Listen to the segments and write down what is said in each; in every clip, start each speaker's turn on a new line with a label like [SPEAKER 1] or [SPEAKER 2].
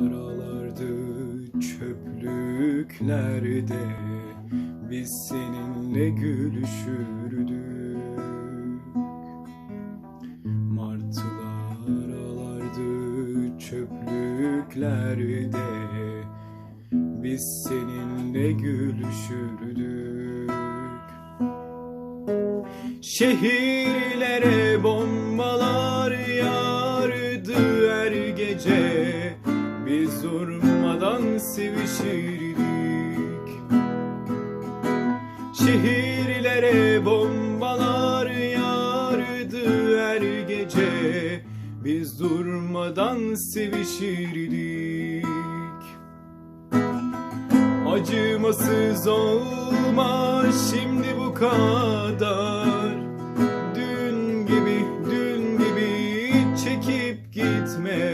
[SPEAKER 1] aralardı çöplüklerde Biz seninle gülüşürdük. Martılar alardı çöplüklerde Biz seninle gülüşürdük. Şehirlere bombalar Biz durmadan sevişirdik. Şehirlere bombalar yağardı her gece. Biz durmadan sevişirdik. Acımasız olma şimdi bu kadar. Dün gibi dün gibi çekip gitme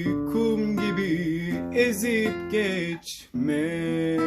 [SPEAKER 1] ezip geçme.